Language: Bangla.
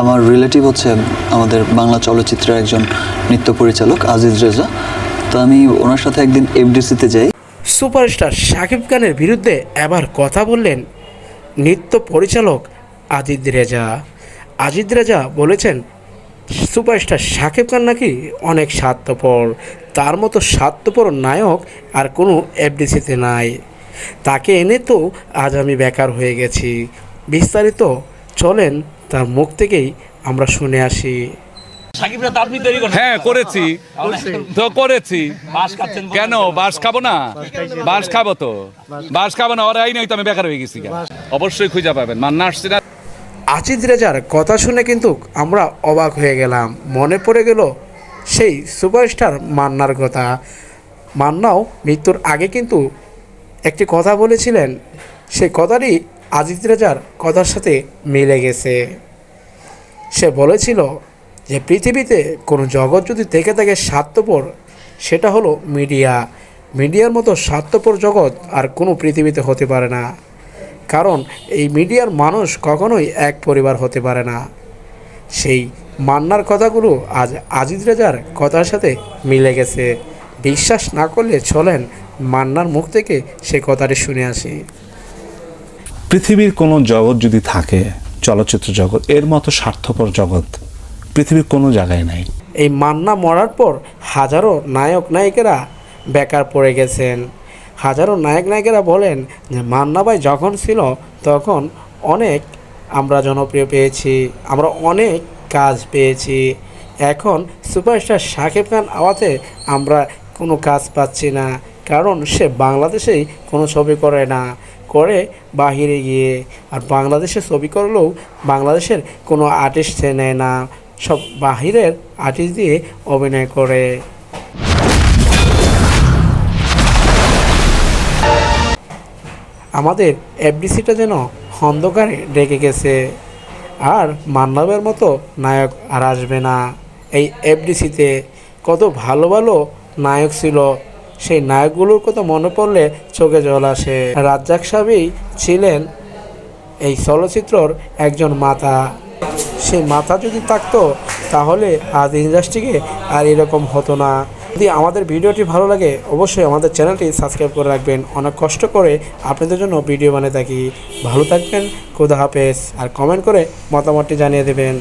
আমার রিলেটিভ হচ্ছে আমাদের বাংলা চলচ্চিত্রের একজন নৃত্য পরিচালক আজিজ রেজা। তো আমি ওনার সাথে একদিন এফডিসিতে যাই। সুপারস্টার শাকিব খানের বিরুদ্ধে এবার কথা বললেন নৃত্য পরিচালক আজিদ রেজা। আজিদ রেজা বলেছেন, সুপারস্টার শাকিব খান নাকি অনেক স্বার্থপর। তার মতো স্বার্থপর নায়ক আর কোনো এফডিসিতে নাই। তাকে এনে তো আজ আমি বেকার হয়ে গেছি। বিস্তারিত চলেন তার মুখ থেকেই আমরা শুনে আসি। সাকিবরা তো আপনি তৈরি করেন হ্যাঁ করেছি। তো করেছি। কেন? বাস খাব না? বাস খাব তো। বাস খাব না ওরাই নয় তো আমি বেকার হয়ে গেছি অবশ্যই খুঁজে পাবেন। মান্না আসছে না। আজিজ রেজার কথা শুনে কিন্তু আমরা অবাক হয়ে গেলাম। মনে পড়ে গেল সেই সুপারস্টার মান্নার কথা। মান্নাও মৃত্যুর আগে কিন্তু একটি কথা বলেছিলেন। সেই কথাটি আজিজ রেজার কথার সাথে মিলে গেছে। সে বলেছিল যে, পৃথিবীতে কোনো জগৎ যদি থেকে থাকে স্বার্থপর, সেটা হলো মিডিয়া। মিডিয়ার মতো স্বার্থপর জগৎ আর কোনো পৃথিবীতে হতে পারে না। কারণ এই মিডিয়ার মানুষ কখনোই এক পরিবার হতে পারে না। সেই মান্নার কথাগুলো আজ আজিজ রেজার কথার সাথে মিলে গেছে। বিশ্বাস না করলে চলেন মান্নার মুখ থেকে সে কথাটি শুনে আসি। পৃথিবীর কোনো জগৎ যদি থাকে, চলচ্চিত্র জগৎ, এর মতো স্বার্থপর জগৎ পৃথিবীর কোনো জায়গায় নাই। এই মান্না মরার পর হাজারো নায়ক নায়িকেরা বেকার পড়ে গেছেন। হাজারো নায়ক নায়িকেরা বলেন যে, মান্না ভাই যখন ছিল তখন অনেক আমরা জনপ্রিয় পেয়েছি, আমরা অনেক কাজ পেয়েছি। এখন সুপারস্টার শাকিব খান আওয়াতে আমরা কোনো কাজ পাচ্ছি না, কারণ সে বাংলাদেশেই কোনো ছবি করে না। বাহিরে গিয়ে। আর বাংলাদেশে ছবি করলেও বাংলাদেশের কোনো আর্টিস্ট নেয় না, সব বাহিরের আর্টিস্ট দিয়ে অভিনয় করে। আমাদের এফডিসিটা যেন অন্ধকারে ডেকে গেছে, আর মান্নাবের মতো নায়ক আর আসবে না। এই এফডিসিতে কত ভালো ভালো নায়ক ছিল সেই নায়কগুলোর কথা মনে পড়লে চোখে জল আসে। রাজ্জাক সাহেবই ছিলেন এই চলচ্চিত্রর একজন মাথা সেই মাথা যদি থাকতো, তাহলে আজ ইন্ডাস্ট্রিকে আর এরকম হতো না। যদি আমাদের ভিডিওটি ভালো লাগে, অবশ্যই আমাদের চ্যানেলটি সাবস্ক্রাইব করে রাখবেন। অনেক কষ্ট করে আপনাদের জন্য ভিডিও বানিয়ে থাকি। ভালো থাকবেন, খুদা হাফেজ। আর কমেন্ট করে মতামতটি জানিয়ে দেবেন।